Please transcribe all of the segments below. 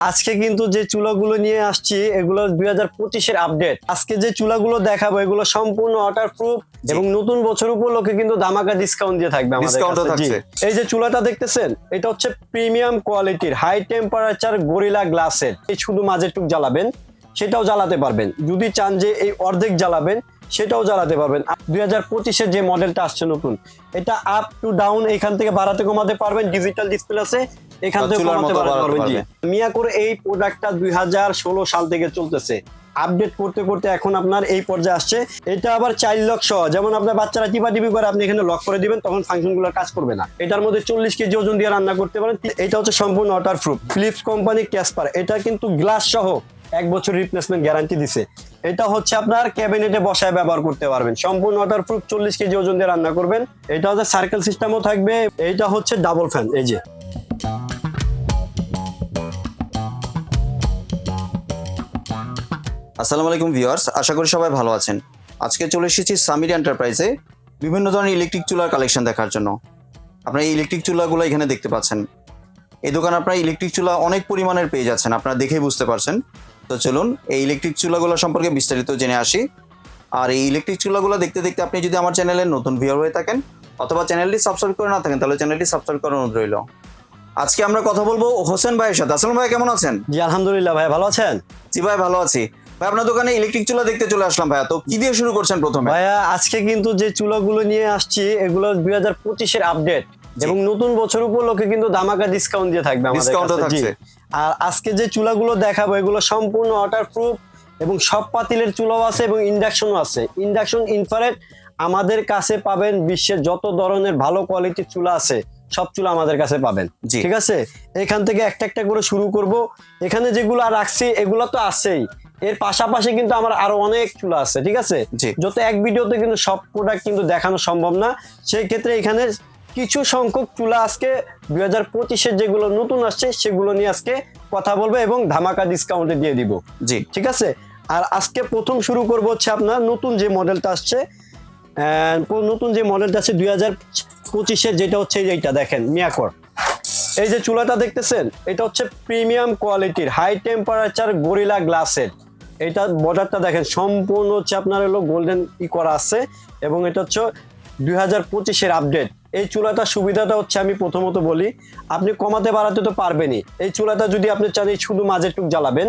আজকে কিন্তু যে চুলাগুলো নিয়ে আসছি এগুলো দুই হাজার পঁচিশের আপডেট আজকে যে চুলাগুলো দেখাবো এগুলো সম্পূর্ণ ওয়াটার প্রুফ এবং নতুন বছর উপলক্ষে কিন্তু দামাকা ডিসকাউন্ট দিয়ে থাকবে আমাদের। এই যে চুলাটা দেখতেছেন এটা হচ্ছে প্রিমিয়াম কোয়ালিটির হাই টেম্পারেচার গরিলা গ্লাসের এই শুধু মাঝেরটুক জ্বালাবেন সেটাও জ্বালাতে পারবেন। যদি চান যে এই অর্ধেক জ্বালাবেন সেটাও জ্বালাতে পারবেন। দুই হাজার পঁচিশের যে মডেলটা আসছে নতুন এটা আপ টু ডাউন এখান থেকে বাড়াতে কমাতে পারবেন ডিজিটাল ডিসপ্লে আছে এখান থেকে কমাতে পারবেন জি। পারবেন। মিয়া করে এই প্রোডাক্টটা দুই হাজার ষোলো সাল থেকে চলতেছে। আপডেট করতে করতে এখন আপনার এই পর্যায়ে আসছে। এটা আবার চাইল্ড লক সহ যেমন আপনার বাচ্চারা টিপা টিপি করে আপনি এখানে লক করে দিবেন তখন ফাংশনগুলো কাজ করবে না। এটার মধ্যে চল্লিশ কেজি ওজন দিয়ে রান্না করতে পারেন। এটা হচ্ছে সম্পূর্ণ water proof Philips company Casper এটা কিন্তু গ্লাস সহ। এক বছর রিপ্লেসমেন্ট গ্যারান্টি দিছে। এটা হচ্ছে আপনার ক্যাবিনেটে বসায় ব্যবহার করতে পারবেন। সম্পূর্ণ ওয়াটার প্রুফ চল্লিশ কেজি ওজন দিয়ে রান্না করবেন। এটা হচ্ছে সার্কেল সিস্টেমও থাকবে। এইটা হচ্ছে ডাবল ফ্যান এই যে। আসসালামু আলাইকুম ভিউয়ার্স আশা করি সবাই ভালো আছেন। আজকে চলে এসেছি সামির এন্টারপ্রাইজে বিভিন্ন ধরনের ইলেকট্রিক চুলার কালেকশন দেখার জন্য। আপনারা এই ইলেকট্রিক চুলাগুলো এখানে দেখতে পাচ্ছেন। এই দোকানে আপনারা ইলেকট্রিক চুলা অনেক পরিমাণের পেয়ে যাচ্ছেন, আপনারা দেখেই বুঝতে পারছেন। তো চলুন এই ইলেকট্রিক চুলাগুলো সম্পর্কে বিস্তারিত জেনে আসি। আর এই ইলেকট্রিক চুলাগুলো দেখতে দেখতে আপনি যদি আমার চ্যানেলে নতুন ভিউয়ার হয়ে থাকেন অথবা চ্যানেলটি সাবস্ক্রাইব করে না থাকেন তাহলে চ্যানেলটি সাবস্ক্রাইব করার অনুরোধ রইল। আজকে আমরা কথা বলব হোসেন ভাইয়ের সাথে। আসলাম ভাই কেমন আছেন? জি আলহামদুলিল্লাহ ভাই ভালো আছেন? জি ভাই ভালো আছি। ভাই আপনার দোকানে ইলেকট্রিক চুলা দেখতে চলে আসলাম ভাইয়া। তো কি দিয়ে শুরু করছেন প্রথমে? ভাইয়া আজকে কিন্তু যে চুলাগুলো নিয়ে আসছি এগুলো দুই হাজার পঁচিশের আপডেট এবং নতুন বছর উপলক্ষে কিন্তু দামাকা ডিসকাউন্ট দিয়ে থাকবে আমাদের কাছে, আর আজকে যে চুলাগুলো দেখাবো এগুলো সম্পূর্ণ ওয়াটার প্রুফ এবং সব পাতিলের চুলাও আছে এবং ইন্ডাকশনও আছে। ইন্ডাকশন ইনফ্রারেড আমাদের কাছে পাবেন বিশ্বের যত ধরনের ভালো কোয়ালিটির চুলা আছে সব চুলা আমাদের কাছে পাবেন। ঠিক আছে? এখান থেকে একটা একটা করে শুরু করব। এখানে যেগুলো রাখছি এগুলো তো আছেই। এর পাশাপাশি কিন্তু আমার আরও অনেক চুলা আছে ঠিক আছে? যত এক ভিডিওতে কিন্তু সব প্রোডাক্ট কিন্তু দেখানো সম্ভব না। সেই ক্ষেত্রে এখানে কিছু সংখ্যক চুলা আজকে দুই হাজার পঁচিশের যেগুলো নতুন আসছে সেগুলো নিয়ে আজকে কথা বলব এবং ধামাকা ডিসকাউন্টে দিয়ে দিব। জি। ঠিক আছে? আর আজকে প্রথম শুরু করব হচ্ছে আপনার নতুন যে মডেলটা আসছে নতুন যে মডেলটা আছে দুই হাজার পঁচিশের যেটা হচ্ছে এইটা দেখেন মিয়াকর। এই যে চুলাটা দেখতেছেন এটা হচ্ছে প্রিমিয়াম কোয়ালিটির হাই টেম্পারেচার গরিলা গ্লাসের এটা বর্ডারটা দেখেন সম্পূর্ণ হচ্ছে আপনার হলো গোল্ডেন ই করা আছে এবং এটা হচ্ছে দুই হাজার পঁচিশের আপডেট এই চুলাটার সুবিধাটা হচ্ছে আমি প্রথমত বলি আপনি কমাতে বাড়াতে তো পারবেনই। এই চুলাটা যদি আপনি চান এই শুধু মাঝেরটুক জ্বালাবেন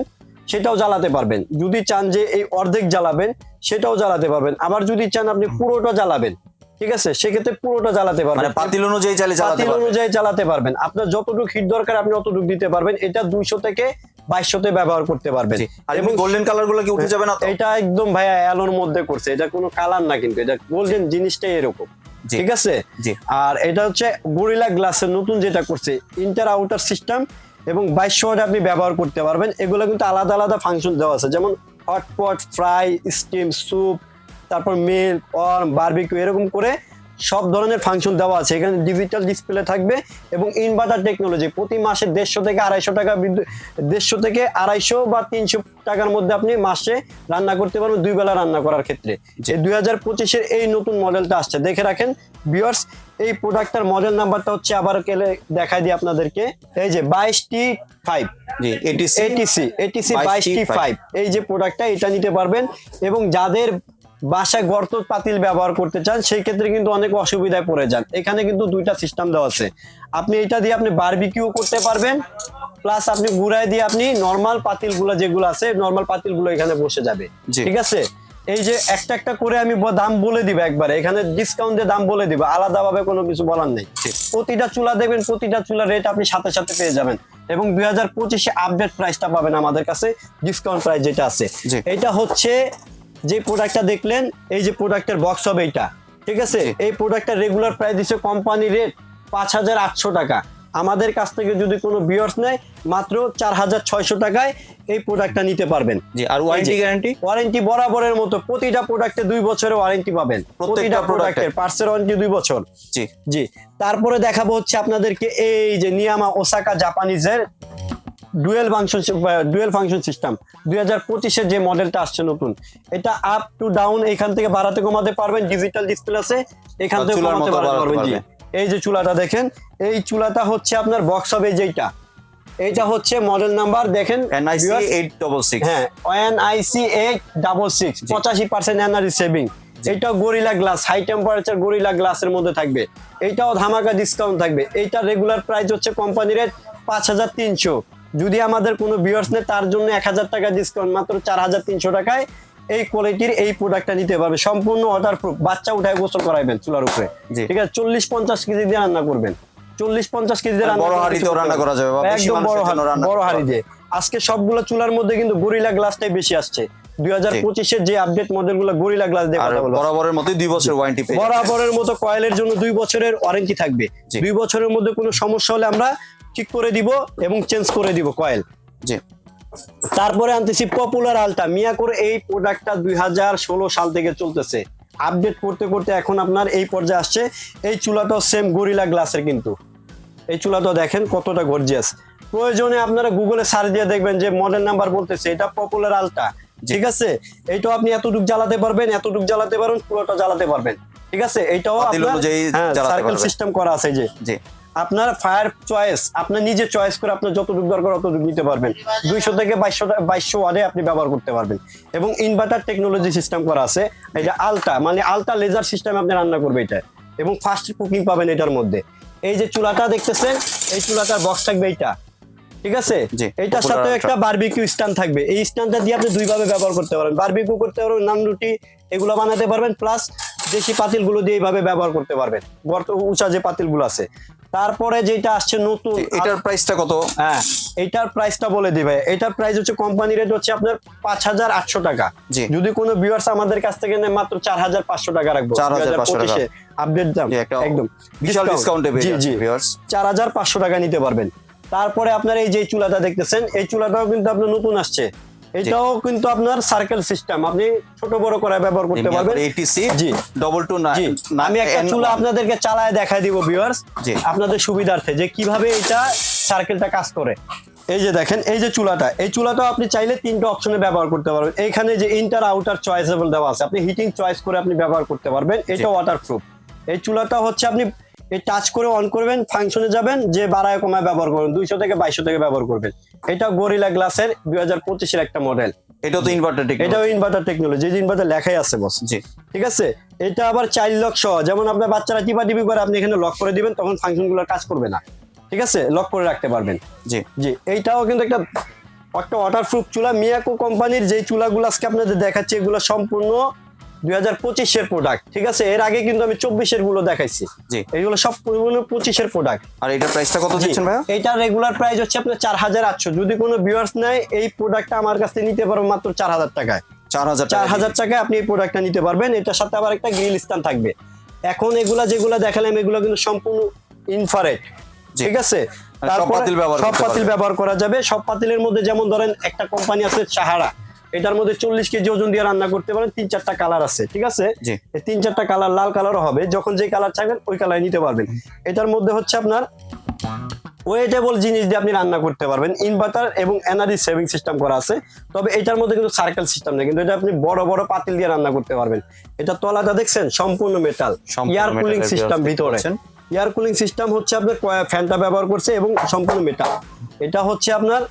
সেটাও জ্বালাতে পারবেন। যদি চান যে এই অর্ধেক জ্বালাবেন সেটাও জ্বালাতে পারবেন। আবার যদি চান আপনি পুরোটা জ্বালাবেন ঠিক আছে? সেক্ষেত্রে পুরোটা জ্বালাতে মানে পারবেন পাতিল অনুযায়ী পাতিল অনুযায়ী চালাতে পারবেন। আপনার যতটুকু হিট দরকার আপনি অতটুকু দিতে পারবেন। এটা দুইশো থেকে বাইশশোতে ব্যবহার করতে পারবেন। আর এমনি গোল্ডেন কালারগুলো কি উঠে যাবে না এটা একদম ভাইয়া অ্যালোর মধ্যে করছে। এটা কোনো কালার না কিন্তু। এটা গোল্ডেন জিনিসটাই এরকম। ঠিক আছে? আর এটা হচ্ছে গরিলা গ্লাসের নতুন যেটা করছে ইন্টার আউটার সিস্টেম এবং বাইশ ওয়াট আপনি ব্যবহার করতে পারবেন। এগুলো কিন্তু আলাদা আলাদা ফাংশন দেওয়া আছে। যেমন হটপট ফ্রাই স্টিম স্যুপ তারপর মিল্ক অর্ম বারবিকিউ এরকম করে সব ধরনের ফাংশন দেওয়া আছে। এখানে ডিজিটাল ডিসপ্লে থাকবে এবং ইনভার্টার টেকনোলজি প্রতি মাসে দেড়শো থেকে আড়াইশো টাকা বিদ্যুৎ দেড়শো থেকে আড়াইশো বা তিনশো টাকার মধ্যে আপনি মাসে রান্না করতে পারবেন দুই বেলা রান্না করার ক্ষেত্রে। যে দুই হাজার পঁচিশের এই নতুন মডেলটা আসছে। দেখে রাখেন বিয়ার্স এই প্রোডাক্টটার মডেল নাম্বারটা হচ্ছে আবার কেলে দেখাই দিই আপনাদেরকে। এই যে বাইশ T five. ATC ATC ATC 22T বাইশটি ফাইভ এই যে প্রোডাক্টটা এটা নিতে পারবেন এবং যাদের বাসায় গর্ত পাতিল ব্যবহার করতে চান সেই ক্ষেত্রে কিন্তু অনেক অসুবিধায় পড়ে যান। এখানে কিন্তু দুইটা সিস্টেম দেওয়া আছে। আপনি এটা দিয়ে আপনি বারবিকিউ করতে পারবেন প্লাস আপনি গুড়ায় দিয়ে আপনি নর্মাল পাতিলগুলো যেগুলো আছে নর্মাল পাতিলগুলো এখানে বসে যাবে। ঠিক আছে? এই যে একটা একটা করে আমি দাম বলে দিব একবারে এখানে ডিসকাউন্ট দিয়ে দাম বলে দিব আলাদাভাবে কোনো কিছু বলার নেই। প্রতিটা চুলা দেখবেন প্রতিটা চুলা রেট আপনি সাথে সাথে পেয়ে যাবেন। এবং দুই হাজার পঁচিশে আপডেট প্রাইসটা পাবেন আমাদের কাছে ডিসকাউন্ট প্রাইস যেটা আছে। এটা হচ্ছে যে প্রোডাক্টটা দেখলেন এই যে প্রোডাক্টের বক্স হবে এইটা। ঠিক আছে? এই প্রোডাক্টের রেগুলার প্রাইস দিচ্ছে কোম্পানি রেট পাঁচ হাজার আটশো টাকা। আমাদের কাছ থেকে যদি কোনো বিয়ার্স নেয় মাত্র চার হাজার ছয়শো টাকায় এই প্রোডাক্টটা নিতে পারবেন। জি আর ওয়ারেন্টি গ্যারান্টি ওয়ারেন্টি বরাবরের মতো প্রতিটা প্রোডাক্টে দুই বছরের ওয়ারেন্টি পাবেন। প্রতিটা? প্রোডাক্টের পার্সের ওয়ারেন্টি দুই বছর। জি। জি। তারপরে দেখাবো হচ্ছে আপনাদেরকে এই যে নিয়ামা Osaka জাপানিজের dual function dual function system. দুই হাজার পঁচিশের যে মডেলটা আসছে নতুন এটা আপ টু ডাউন এখান থেকে বাড়াতে কমাতে পারবেন ডিজিটাল ডিসপ্লে আছে এখান থেকে কমাতে পারবেন জি এই যে চুলাটা দেখেন এই চুলাটা হচ্ছে আপনার বক্স হবে যেইটা। এইটা হচ্ছে মডেল নাম্বার দেখেন এনআইসি এইট ডবল সিক্স হ্যাঁ এনআইসি এইট ডাবল সিক্স পঁচাশি পার্সেন্ট এনার্জি সেভিং এইটাও gorilla glass high temperature gorilla গ্লাসের মধ্যে থাকবে। এইটাও ধামাকা ডিসকাউন্ট থাকবে। এইটা রেগুলার প্রাইস হচ্ছে কোম্পানি রেট পাঁচ হাজার তিনশো। যদি আমাদের কোনো ভিউয়ার্স নেই তার জন্য এক হাজার টাকা ডিসকাউন্ট মাত্র চার হাজার তিনশো টাকায় এই কোয়ালিটির এই প্রোডাক্টটা নিতে পারবে। সম্পূর্ণ ওয়াটার প্রুফ বাচ্চা উঠায় গোসল করাইবেন চুলার উপরে। ঠিক আছে চল্লিশ পঞ্চাশ কেজি দিয়ে রান্না করবেন। চল্লিশ পঞ্চাশ কেজি রান্না করা যাবে একদম বড় হাঁড়ি দিয়ে। আজকে সবগুলো চুলার মধ্যে কিন্তু গরিলা গ্লাসটাই বেশি আসছে। দুই হাজার পঁচিশের যে আপডেট মডেলগুলো গরিলা গ্লাস দিয়ে আর কথা বলব বরাবরের মতোই দুই বছর ওয়ারেন্টি। বরাবরের মতো কয়েলের জন্য দুই বছরের ওয়ারেন্টি থাকবে। দুই বছরের মধ্যে কোনো সমস্যা হলে আমরা ঠিক করে দিব এবং চেঞ্জ করে দিব কয়েল জি। তারপরে আনতেছি পপুলার আলটা মিয়াকোর এই প্রোডাক্টটা দুই হাজার ষোলো সাল থেকে চলতেছে। আপডেট করতে করতে এখন আপনার এই পর্যায়ে আসছে। এই চুলাটাও সেম গরিলা গ্লাসের কিন্তু। এই চুলাটা দেখেন কতটা গর্জিয়াস প্রয়োজনে আপনারা গুগলে সার্চ দিয়ে দেখবেন যে মডেল নাম্বার বলতেছে এটা পপুলার আলটা ঠিক আছে? এইটাও আপনি এতটুক জ্বালাতে পারবেন এতটুক জ্বালাতে পারবেন পুরোটা জ্বালাতে পারবেন। ঠিক আছে? এইটাও আপনার সার্কেল সিস্টেম করা আছে যে। আপনার ফায়ার চয়েস আপনার নিজে চয়েস করে আপনার যতটুকু দরকার অতটুকু নিতে পারবেন। দুইশো থেকে বাইশশো বাইশশো ওয়ার্ডে আপনি ব্যবহার করতে পারবেন। এবং ইনভার্টার টেকনোলজি সিস্টেম করা আছে এটা আলটা মানে আলটা লেজার সিস্টেম আপনি রান্না করবে এটা। এবং ফাস্ট কুকিং পাবেন এটার মধ্যে। এই যে চুলাটা দেখতেছেন এই চুলাটার বক্স থাকবে এইটা। ঠিক আছে? জি, এইটার সাথে একটা বারবিকিউ স্ট্যান্ড থাকবে। এই স্ট্যান্ডটা দিয়ে আপনি দুইভাবে ব্যবহার করতে পারবেন। বারবিকিউ করতে পারবেন নান রুটি এগুলো বানাতে পারবেন প্লাস দেশি পাতিলগুলো দিয়ে এইভাবে ব্যবহার করতে পারবেন। উঁচা যে পাতিলগুলো আছে। তারপরে যেটা আসছে নতুন এটার প্রাইসটা কত? হ্যাঁ এইটার প্রাইসটা বলে দিবে। এটার প্রাইস হচ্ছে কোম্পানি রেট হচ্ছে আপনার পাঁচ হাজার আটশো টাকা। যদি কোনো ভিউয়ার্স আমাদের কাছ থেকে নেয় মাত্র চার হাজার পাঁচশো টাকা রাখব। 4,500 টাকা। আপডেট দাম একদম। বিশাল। ডিসকাউন্টে জি জি। চার হাজার পাঁচশো টাকা নিতে পারবেন। তারপরে আপনার এই যে চুলাটা দেখতেছেন এই চুলাটাও কিন্তু আপনার নতুন আসছে। এটাও কিন্তু আপনার সার্কেল সিস্টেম আপনি ছোট বড় করে ব্যবহার করতে পারবেন। ATC G. Double two G. আমি একটা চুলা আপনাদেরকে চালায় দিব ভিউয়ার্স। আপনাদের সুবিধার্থে যে কীভাবে এটা সার্কেলটা কাজ করে। এই যে দেখেন এই যে চুলাটা এই চুলাটাও আপনি চাইলে তিনটা অপশনে ব্যবহার করতে পারবেন। এইখানে যে ইন্টার আউটার চয়েসেবল দেওয়া আছে আপনি হিটিং চয়েস করে আপনি ব্যবহার করতে পারবেন। এটা ওয়াটারপ্রুফ এই চুলাটা হচ্ছে আপনি এই টাচ করে অন করবেন ফাংশনে যাবেন যে বাড়ায় কমায় ব্যবহার করবেন দুইশো থেকে বাইশশো থেকে ব্যবহার করবেন। এটা গরিলা গ্লাসের দুই হাজার পঁচিশের একটা মডেল এটা তো ইনভার্টার এটাও ইনভার্টার টেকনোলজি যে ইনভার্টার লেখাই আছে বস জি। ঠিক আছে? এটা আবার চাইল্ড লক সহ যেমন আপনার বাচ্চারা টিপা টিপি করে আপনি এখানে লক করে দিবেন তখন ফাংশনগুলো কাজ করবে না। ঠিক আছে? লক করে রাখতে পারবেন। জি। জি এইটাও কিন্তু একটা একটা ওয়াটারপ্রুফ চুলা। মিয়াকো কোম্পানির যে চুলাগুলো আজকে আপনাদের দেখাচ্ছি এগুলো সম্পূর্ণ দুই হাজার পঁচিশের প্রোডাক্ট ঠিক আছে? এর আগে কিন্তু আমি চব্বিশেরগুলো দেখাইছি। জি। এগুলো সব পঁচিশের প্রোডাক্ট আর এটার প্রাইসটা কত দিচ্ছেন ভাইয়া? এইটার রেগুলার প্রাইস হচ্ছে আপনার চার হাজার আটশো। যদি কোনো ভিউয়ার্স নেয় এই প্রোডাক্টটা আমার কাছ থেকে নিতে পারব মাত্র চার হাজার টাকায়। চার হাজার চার হাজার টাকায় আপনি এই প্রোডাক্টটা নিতে পারবেন। এটার সাথে আবার একটা গ্রিল স্ট্যান্ড থাকবে। এখন এগুলা যেগুলা দেখালাম এগুলো কিন্তু সম্পূর্ণ ইনফারেট ঠিক আছে? মানে সব পাতিল ব্যবহার করা যাবে। সব পাতিলের মধ্যে যেমন ধরেন একটা কোম্পানি আছে সাহারা। এটার মধ্যে চল্লিশ কেজি ওজন দিয়ে রান্না করতে পারেন তিন চারটা কালার আছে ঠিক আছে? তিন চারটা কালার লাল কালারও হবে যখন যে কালার চাইবেন ওই কালার নিতে পারবেন। এটার মধ্যে হচ্ছে আপনার ওয়েটেবল জিনিস দিয়ে আপনি রান্না করতে পারবেন ইনভার্টার এবং এনার্জি সেভিং সিস্টেম করা আছে। তবে এটার মধ্যে কিন্তু সার্কেল সিস্টেম নেই কিন্তু এটা আপনি বড় বড় পাতিল দিয়ে রান্না করতে পারবেন। এটা তলাটা দেখছেন? সম্পূর্ণ মেটাল এয়ার কুলিং সিস্টেম ভিতরে। এয়ার কুলিং সিস্টেম হচ্ছে আপনার ফ্যানটা ব্যবহার করছে এবং সম্পূর্ণ মেটাল এটা হচ্ছে আপনার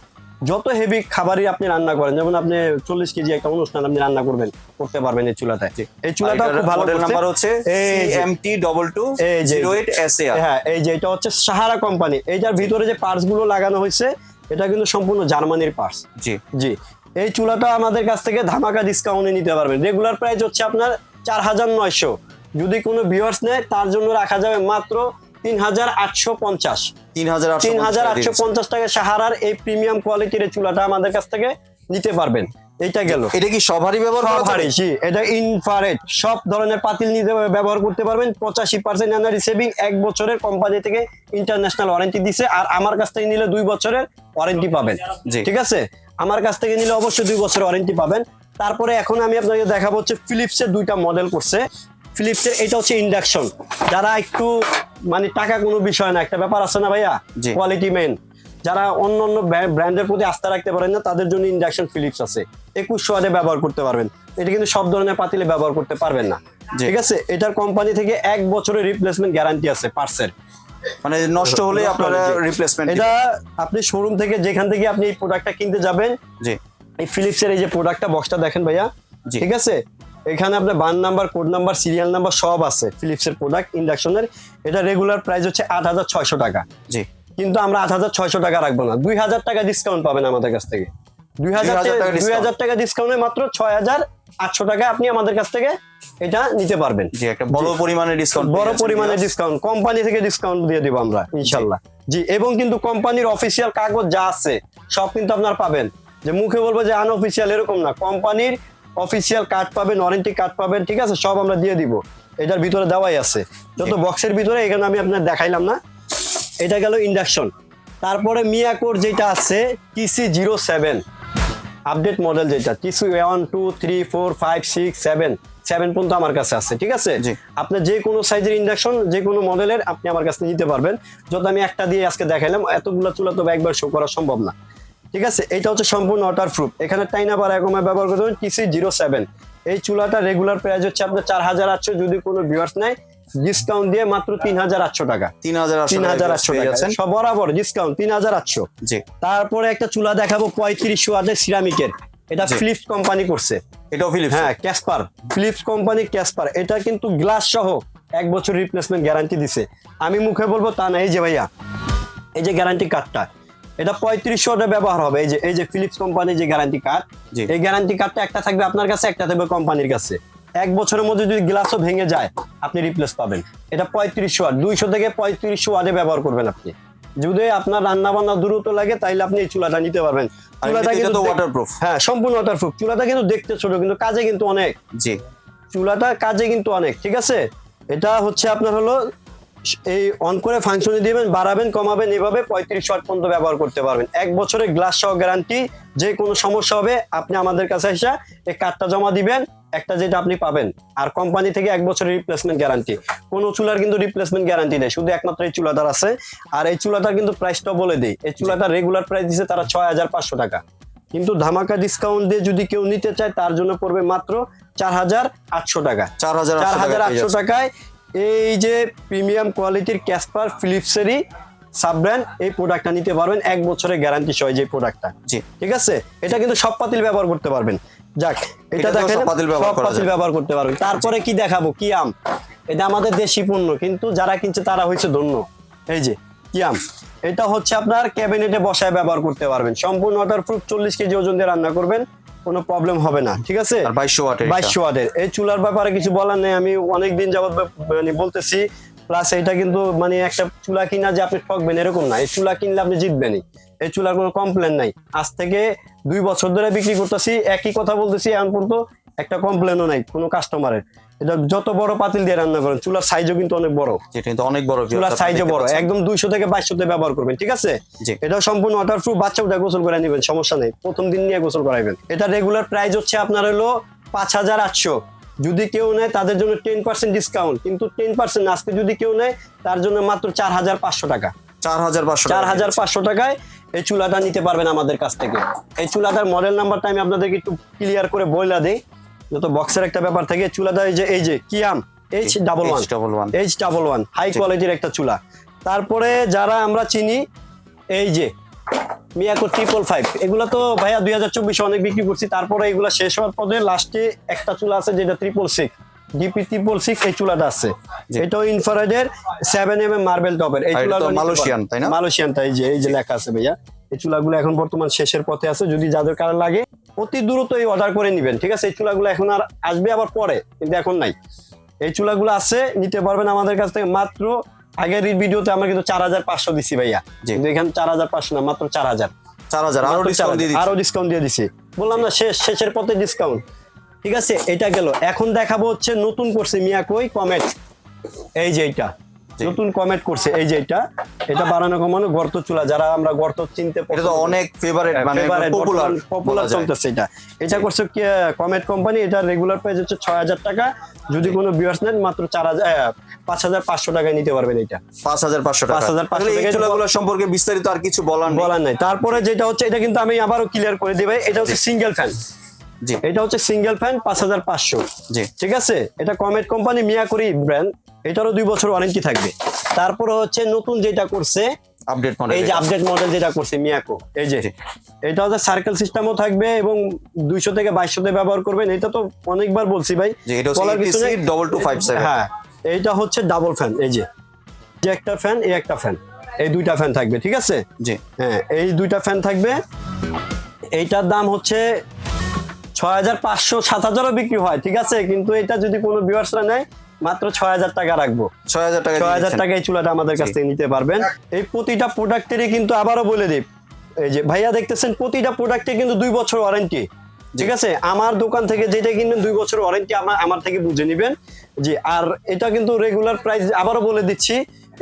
যত হেভি খাবারই আপনি রান্না করেন যেমন আপনি চল্লিশ কেজি একটা অনুষ্ঠান আপনি রান্না করবেন করতে পারবেন এই চুলাটায়। এই চুলাটা খুব ভালো নাম্বার হচ্ছে এমটি ডবল টু হ্যাঁ এই যে এটা হচ্ছে সাহারা কোম্পানি এইটার ভিতরে যে পার্টসগুলো লাগানো হয়েছে এটা কিন্তু সম্পূর্ণ জার্মানির পার্টস জি। জি। এই চুলাটা আমাদের কাছ থেকে ধামাকা ডিসকাউন্টে নিতে পারবেন। রেগুলার প্রাইস হচ্ছে আপনার চার হাজার নয়শো। যদি কোনো ভিউয়ার্স নেয় তার জন্য রাখা যাবে মাত্র তিন হাজার আটশো পঞ্চাশ। তিন হাজার তিন হাজার আটশো পঞ্চাশ টাকা সাহারার এই প্রিমিয়াম কোয়ালিটির চুলাটা আমাদের কাছ থেকে নিতে পারবেন। এইটা গেল। এটা কি সবারই ব্যবহার করা সব যাবে? হাড়ি, জি, এটা ইনফারেট সব ধরনের পাতিল নিতে ব্যবহার করতে পারবেন। পঁচাশি পার্সেন্ট এনার্জি সেভিং এক বছরের কোম্পানি থেকে ইন্টারন্যাশনাল ওয়ারেন্টি দিছে আর আমার কাছ থেকে নিলে দুই বছরের ওয়ারেন্টি পাবেন। ঠিক আছে? আমার কাছ থেকে নিলে অবশ্যই দুই বছরের ওয়ারেন্টি পাবেন। তারপরে এখন আমি আপনাকে দেখাবো হচ্ছে ফিলিপসের দুইটা মডেল করছে। ফিলিপসের এটা হচ্ছে ইন্ডাকশন যারা একটু মানে টাকা কোনো বিষয় না একটা ব্যাপার আছে না ভাইয়া? কোয়ালিটি মেন যারা অন্য অন্য ব্র্যান্ডের প্রতি আস্থা রাখতে পারেন না তাদের জন্য ইন্ডাকশন ফিলিপস আছে। একুশ ওয়াটে ব্যবহার করতে পারবেন। এটা কিন্তু সব ধরনের পাতিলে ব্যবহার করতে পারবেন না। ঠিক আছে? এটার কোম্পানি থেকে এক বছরের রিপ্লেসমেন্ট গ্যারান্টি আছে পার্সের মানে নষ্ট হলে আপনারা রিপ্লেসমেন্ট এটা আপনি শোরুম থেকে যেখান থেকে আপনি এই প্রোডাক্টটা কিনতে যাবেন জি। এই ফিলিপসের এই যে প্রোডাক্টটা বক্সটা দেখেন ভাইয়া। ঠিক আছে? এখানে আপনার বান number code number serial number সব আছে। ফিলিপসের প্রোডাক্ট ইন্ডাকশনের এটা রেগুলার প্রাইস হচ্ছে আট হাজার ছয়শো টাকা। জি। কিন্তু আমরা আট হাজার ছয়শো টাকা রাখব না। দুই হাজার টাকা ডিসকাউন্ট পাবেন আমাদের কাছ থেকে। দুই হাজার দুই হাজার টাকা ডিসকাউন্টে মাত্র ছয় হাজার আটশো টাকা আপনি আমাদের কাছ থেকে এটা নিতে পারবেন। জি একটা বড় পরিমাণে ডিসকাউন্ট বড় পরিমাণে ডিসকাউন্ট কোম্পানি থেকে ডিসকাউন্ট দিয়ে দিব আমরা ইনশাল্লাহ। জি এবং কিন্তু কোম্পানির অফিসিয়াল কাগজ যা আছে সব কিন্তু আপনার পাবেন। যে মুখে বলব যে আনঅফিসিয়াল এরকম না। কোম্পানির অফিসিয়াল কার্ড পাবেন ওয়ারেন্টি কার্ড পাবেন ঠিক আছে? সব আমরা দিয়ে দিব। এটার ভিতরে দেওয়াই আছে। যত বক্সের ভিতরে এখানে আমি আপনার দেখাইলাম না। এটা গেল ইন্ডাকশন তারপরে মিয়াকোর যেটা আছে TC zero seven update model যেটা TC one two three four five six seven seven পর্যন্ত আমার কাছে আছে ঠিক আছে। আপনার যে কোনো সাইজের ইন্ডাকশন যে কোনো মডেলের আপনি আমার কাছে নিতে পারবেন। যত আমি একটা দিয়ে আজকে দেখাইলাম এতগুলো চুলা তো একবার শো করা সম্ভব না। ঠিক আছে? এটা হচ্ছে সম্পূর্ণ ওয়াটার প্রুফ এখানে টাইনা বার একমা ব্যবহার করতে হবে টিসি জিরো সেভেন এই চুলাটা রেগুলার প্রাইস হচ্ছে আপনার চার হাজার আটশো যদি কোনো ভিউয়ার্স নেয় ডিসকাউন্ট দিয়ে মাত্র তিন হাজার আটশো টাকা। তিন হাজার তিন হাজার আটশো টাকা। সব বরাবর ডিসকাউন্ট তিন হাজার আটশো। জি। তারপরে একটা চুলা দেখাবো পঁয়ত্রিশশো ওয়াটের সিরামিকের এটা। ফিলিপস কোম্পানি করছে। এটাও ফিলিপস হ্যাঁ ক্যাসপার ফিলিপস কোম্পানি ক্যাসপার এটা কিন্তু গ্লাস সহ এক বছর রিপ্লেসমেন্ট গ্যারান্টি দিছে। আমি মুখে বলব তা না। এই যে ভাইয়া এই যে গ্যারান্টি কার্ডটা এটা পঁয়ত্রিশশো ব্যবহার হবে। এই যে এই যে ফিলিপস কোম্পানির যে গ্যারান্টি কার্ড এই গ্যারান্টি কার্ডটা একটা থাকবে আপনার কাছে একটা থাকবে কোম্পানির কাছে। এক বছরের মধ্যে যদি গ্লাসও ভেঙে যায় আপনি রিপ্লেস পাবেন। এটা পঁয়ত্রিশশো ওয়াট দুইশো থেকে পঁয়ত্রিশশো ওয়াটে ব্যবহার করবেন আপনি। যদি আপনার রান্না বান্না দ্রুত লাগে তাইলে আপনি এই চুলাটা নিতে পারবেন। চুলাটা কিন্তু waterproof। হ্যাঁ সম্পূর্ণ ওয়াটারপ্রুফ চুলাটা কিন্তু দেখতে ছোট কিন্তু কাজে কিন্তু অনেক। জি। চুলাটা কাজে কিন্তু অনেক ঠিক আছে? এটা হচ্ছে আপনার হলো এই অন করে ফাংশনে দিবেন বাড়াবেন কমাবেন এভাবে পঁয়ত্রিশ ওয়াট পর্যন্ত ব্যবহার করতে পারবেন। এক বছরের গ্লাস সহ গ্যারান্টি যে কোনো সমস্যা হবে আপনি আমাদের কাছে এসে এই কার্ডটা জমা দিবেন। একটা যেটা আপনি পাবেন। আর কোম্পানি থেকে এক বছরের রিপ্লেসমেন্ট গ্যারান্টি কোনো চুলার কিন্তু রিপ্লেসমেন্ট গ্যারান্টি নেই। শুধু একমাত্র এই চুলাটার আছে। আর এই চুলাটার কিন্তু প্রাইসটা বলে দিই। এই চুলাটার রেগুলার প্রাইস দিচ্ছে তারা ছয় হাজার পাঁচশো টাকা। কিন্তু ধামাকা ডিসকাউন্ট দিয়ে যদি কেউ নিতে চায় তার জন্য পড়বে মাত্র চার হাজার আটশো টাকা। চার হাজার আটশো টাকায় এই যে প্রিমিয়াম কোয়ালিটির ক্যাসপার ফিলিপসেরই সাব ব্র্যান্ড এই প্রোডাক্টটা নিতে পারবেন। এক বছরের গ্যারান্টি সহ যে প্রোডাক্টটা। জি। ঠিক আছে? এটা কিন্তু সব পাতিল ব্যবহার করতে পারবেন। যাক এটা দেখেন সব পাতিল। ব্যবহার করতে পারবেন। তারপরে কি দেখাবো? কি আম? এটা আমাদের দেশি পণ্য কিন্তু যারা কিনছে তারা হয়েছে ধন্য। এই যে কি আম? এটা হচ্ছে আপনার ক্যাবিনেটে বসায় ব্যবহার করতে পারবেন। সম্পূর্ণ ওয়াটার প্রুফ চল্লিশ কেজি ওজন দিয়ে রান্না করবেন। কোনো প্রবলেম হবে না ঠিক আছে? বাইশশো ওয়াটের বাইশশো ওয়াটের। এই চুলার ব্যাপারে কিছু বলার নেই আমি অনেকদিন দিন যাবত মানে বলতেছি প্লাস এটা কিন্তু মানে একটা চুলা কিনা যে আপনি ঠকবেন এরকম না। এই চুলা কিনলে আপনি জিতবেনই। এই চুলার কোনো কমপ্লেন নাই। আজ থেকে দুই বছর ধরে বিক্রি করতেছি একই কথা বলতেছি এখন পর্যন্ত একটা কমপ্লেনও নাই কোনো কাস্টমারের এটা যত বড় পাতিল দিয়ে রান্না করেন চুলার সাইজও কিন্তু অনেক বড়। কিন্তু অনেক বড় চুলার সাইজও বড় একদম দুইশো থেকে বাইশশোতে ব্যবহার করবেন ঠিক আছে? এটা সম্পূর্ণ ওয়াটার প্রুফ বাচ্চা উঠে গোসল করে নেবেন সমস্যা নেই। প্রথম দিন নিয়ে গোসল করাইবেন। এটা রেগুলার প্রাইস হচ্ছে আপনার হলো পাঁচ হাজার আটশো। যদি কেউ নেয় তাদের জন্য টেন পার্সেন্ট ডিসকাউন্ট কিন্তু টেন পার্সেন্ট আজকে যদি কেউ নেয় তার জন্য মাত্র চার হাজার পাঁচশো টাকা। চার হাজার পাঁচশো চার হাজার পাঁচশো টাকায় এই চুলাটা নিতে পারবেন আমাদের কাছ থেকে। এই চুলাটার মডেল নাম্বারটা আমি আপনাদেরকে একটু ক্লিয়ার করে বইলা দিই। যত বক্সের একটা ব্যাপার থাকে চুলাটা এই যে এই যে Kiam H double one double one H double one high কোয়ালিটির একটা চুলা। তারপরে যারা আমরা চিনি এই যে মিয়াকো ট্রিপল ফাইভ এগুলো তো ভাইয়া দুই হাজার চব্বিশে অনেক বিক্রি করছি তারপরে এগুলো শেষ হওয়ার পরে লাস্টে একটা চুলা আছে যেটা triple six DP triple six এই চুলাটা আছে। এটাও ইনফ্রারেডের সেভেন এম এম মার্বেল টপের এই এটা মালয়েশিয়ান, তাই না? মালয়েশিয়ানটা এই যে এই যে লেখা আছে ভাইয়া। এই চুলাগুলো এখন বর্তমান শেষের পথে আছে যদি যাদের কারণ লাগে অতি দ্রুত এই অর্ডার করে নিবেন ঠিক আছে? এই চুলাগুলো এখন আর আসবে আবার পরে কিন্তু এখন নাই। এই চুলাগুলো আছে নিতে পারবেন আমাদের কাছ থেকে মাত্র আগের ভিডিওতে আমরা কিন্তু চার হাজার পাঁচশো দিছি ভাইয়া। কিন্তু এখানে চার হাজার পাঁচশো না মাত্র চার হাজার। চার হাজার আরও ডিসকাউন্ট দিয়ে আরও ডিসকাউন্ট দিয়ে দিছি। বললাম না শেষ শেষের পথে ডিসকাউন্ট ঠিক আছে? এটা গেল। এখন দেখাবো হচ্ছে নতুন করছে মিয়াকই কমেট। এই যে এটা জি। নতুন কমেন্ট করছে এই যে এটা এটা বানানো কমানো গর্ত চুলা যারা আমরা গর্ত চিনতে এটা তো অনেক ফেভারিট মানে পপুলার পপুলার চলতেছে এটা। এটা করছে কি কমেট কোম্পানি এটা রেগুলার প্রাইস হচ্ছে ছয় হাজার টাকা। যদি কোনো ভিউয়ার্স নেন মাত্র চার হাজার পাঁচ হাজার পাঁচশো টাকায় নিতে পারবেন এটা। পাঁচ হাজার পাঁচশো টাকা। 5500 তাহলে এই টাকা চুলাগুলো সম্পর্কে বিস্তারিত আর কিছু বলার বলার নাই। তারপরে যেটা হচ্ছে এটা কিন্তু আমি আবারও ক্লিয়ার করে দিই ভাই এটা হচ্ছে সিঙ্গেল ফ্যান জি। এটা হচ্ছে সিঙ্গেল ফ্যান পাঁচ হাজার পাঁচশো। জি। ঠিক আছে? এটা কমেট কোম্পানি মিয়া করি ব্র্যান্ড এটারও দুই বছর ওয়ারেন্টি থাকবে। তারপরে হচ্ছে নতুন যেটা করছে আপডেট মডেল এই যে আপডেট মডেল যেটা করছে মিয়াকো এই যে। এটা হচ্ছে সার্কেল সিস্টেমও থাকবে এবং দুইশো থেকে বাইশশোতে ব্যবহার করবেন। এটা তো অনেকবার বলছি ভাই। ডবল টু ফাইভ হ্যাঁ এইটা হচ্ছে ডাবল ফ্যান এই যে। যে একটা ফ্যান এই একটা ফ্যান এই দুইটা ফ্যান থাকবে ঠিক আছে? জি। হ্যাঁ এই দুইটা ফ্যান থাকবে। এইটার দাম হচ্ছে ছয় হাজার পাঁচশো সাত হাজারও বিক্রি হয় ঠিক আছে? কিন্তু এটা যদি কোনো ভিউয়ার্সরা নেয় মাত্র ছয় হাজার টাকা রাখব। ছয় হাজার টাকা ছয় হাজার দিচ্ছেন। টাকা এই চুলাটা আমাদের কাছ থেকে নিতে পারবেন। এই প্রতিটা প্রোডাক্টেরই কিন্তু আবারও বলে দিই এই যে ভাইয়া দেখতেছেন প্রতিটা প্রোডাক্টে কিন্তু দুই বছর ওয়ারেন্টি ঠিক আছে? আমার দোকান থেকে যেটা কিনবেন দুই বছর ওয়ারেন্টি আমার আমার থেকে বুঝে নেবেন। জি আর এটা কিন্তু রেগুলার প্রাইস আবারও বলে দিচ্ছি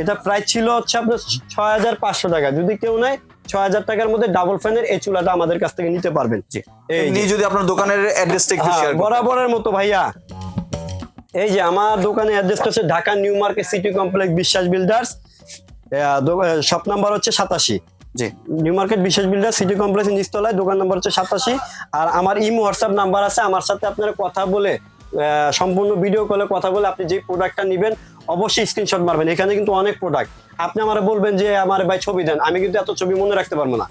এটা প্রাইস ছিল হচ্ছে আপনার ছয় হাজার পাঁচশো টাকা। যদি কেউ নেয় ছয় হাজার টাকার মধ্যে ডাবল ফ্যানের এই চুলাটা আমাদের কাছ থেকে নিতে পারবেন। এই যদি আপনার দোকানের অ্যাড্রেসটা হ্যাঁ, বরাবরের মতো ভাইয়া। এই যে আমার দোকানে অ্যাড্রেসটা হচ্ছে Dhaka new market city complex Biswas builders. Shop number হচ্ছে সাতাশি। জি। New market Biswas builder city complex নিচতলায় দোকান নাম্বার হচ্ছে সাতাশি। আর আমার ইমো হোয়াটসঅ্যাপ নাম্বার আছে আমার সাথে আপনারা কথা বলে আহ, সম্পূর্ণ ভিডিও কলে কথা বলে আপনি যে প্রোডাক্টটা নেবেন অবশ্যই স্ক্রিনশট মারবেন। এখানে কিন্তু অনেক প্রোডাক্ট আপনি আমার বলবেন যে আমার ভাই ছবি দেন। আমি কিন্তু এত ছবি মনে রাখতে পারব না।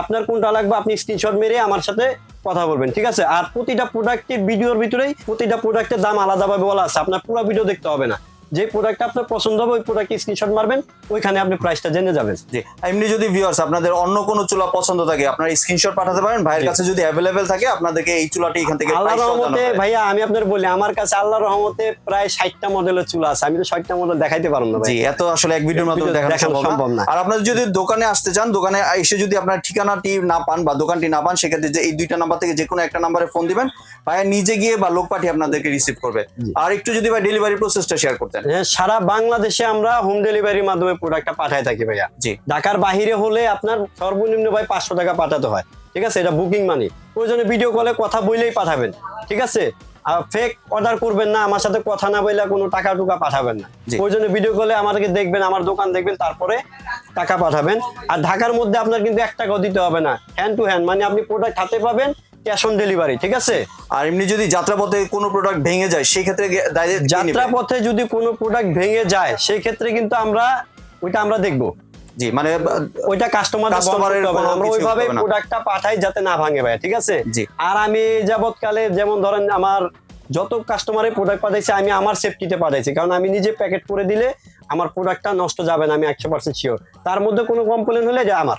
আপনার কোনটা লাগবে আপনি স্ক্রিনশট মেরে আমার সাথে কথা বলবেন, ঠিক আছে? আর প্রতিটা প্রোডাক্টের ভিডিওর ভিতরেই প্রতিটা প্রোডাক্টের দাম আলাদাভাবে বলা আছে। আপনার পুরো ভিডিও দেখতে হবে না। যে প্রোডাক্টটা আপনার পছন্দ হবে ওই প্রোডাক্টে স্ক্রিনশট মারবেন ওইখানে আপনি প্রাইসটা জেনে যাবেন। জি এমনি যদি ভিউয়ার্স আপনাদের অন্য কোনো চুলা পছন্দ থাকে আপনারা স্ক্রিনশট পাঠাতে পারেন। ভাইয়ের কাছে যদি অ্যাভেলেবেল থাকে আপনাদেরকে এই চুলাটি এখান থেকে আল্লাহ price রহমতে ভাইয়া আমি আপনার বলি আমার কাছে আল্লাহ রহমতে প্রায় ষাটটা মডেলের চুলা আছে। আমি তো ষাটটা মডেল দেখাইতে পারব না ভাই জি এত আসলে এক ভিডিওর মাধ্যমে দেখানো সম্ভব না। আর আপনারা যদি দোকানে আসতে চান দোকানে এসে যদি আপনার ঠিকানাটি না পান বা দোকানটি না পান সেক্ষেত্রে যে এই দুইটা নাম্বার থেকে যে কোনো একটা নাম্বারে ফোন দিবেন। ভাইয়া নিজে গিয়ে বা লোক পাঠিয়ে আপনাদেরকে রিসিভ করবে। আর একটু যদি ভাই ডেলিভারি প্রসেসটা শেয়ার করতেন। সারা বাংলাদেশে আমরা হোম ডেলিভারির মাধ্যমে প্রোডাক্টটা পাঠাই থাকি ভাইয়া। জি। ঢাকার বাহিরে হলে আপনার সর্বনিম্ন ভাই পাঁচশো টাকা পাঠাতে হয়। ঠিক আছে? এটা বুকিং মানি প্রয়োজনে ভিডিও কলে কথা বইলেই পাঠাবেন। ঠিক আছে? আর ফেক অর্ডার করবেন না আমার সাথে কথা না বইলে কোনো টাকা টুকা পাঠাবেন না। প্রয়োজনে ভিডিও কলে আমাদেরকে দেখবেন আমার দোকান দেখবেন তারপরে টাকা পাঠাবেন। আর ঢাকার মধ্যে আপনার কিন্তু এক টাকাও দিতে হবে না। হ্যান্ড টু হ্যান্ড মানে আপনি প্রোডাক্ট হাতে পাবেন ক্যাশ অন ডেলিভারি ঠিক আছে? আর এমনি যদি যাত্রাপথে কোনো প্রোডাক্ট ভেঙে যায় সেই ক্ষেত্রে গে- direct কি যাত্রা নেবে? পথে যদি কোনো প্রোডাক্ট ভেঙে যায় সেই ক্ষেত্রে কিন্তু আমরা ওইটা আমরা দেখব। জি মানে ওইটা কাস্টমার কোনো আমরা ওইভাবে প্রোডাক্টটা পাঠাই যাতে না ভাঙে ভাই ঠিক আছে? জি। আর আমি যাবৎকালে যেমন ধরেন আমার যত কাস্টমারের প্রোডাক্ট পাঠাইছে আমি আমার সেফটিতে পাঠাইছি। কারণ আমি নিজে প্যাকেট করে দিলে আমার প্রোডাক্টটা নষ্ট যাবে না আমি একশো পার্সেন্ট শিওর তার মধ্যে কোনো কমপ্লেন হলে যে আমার।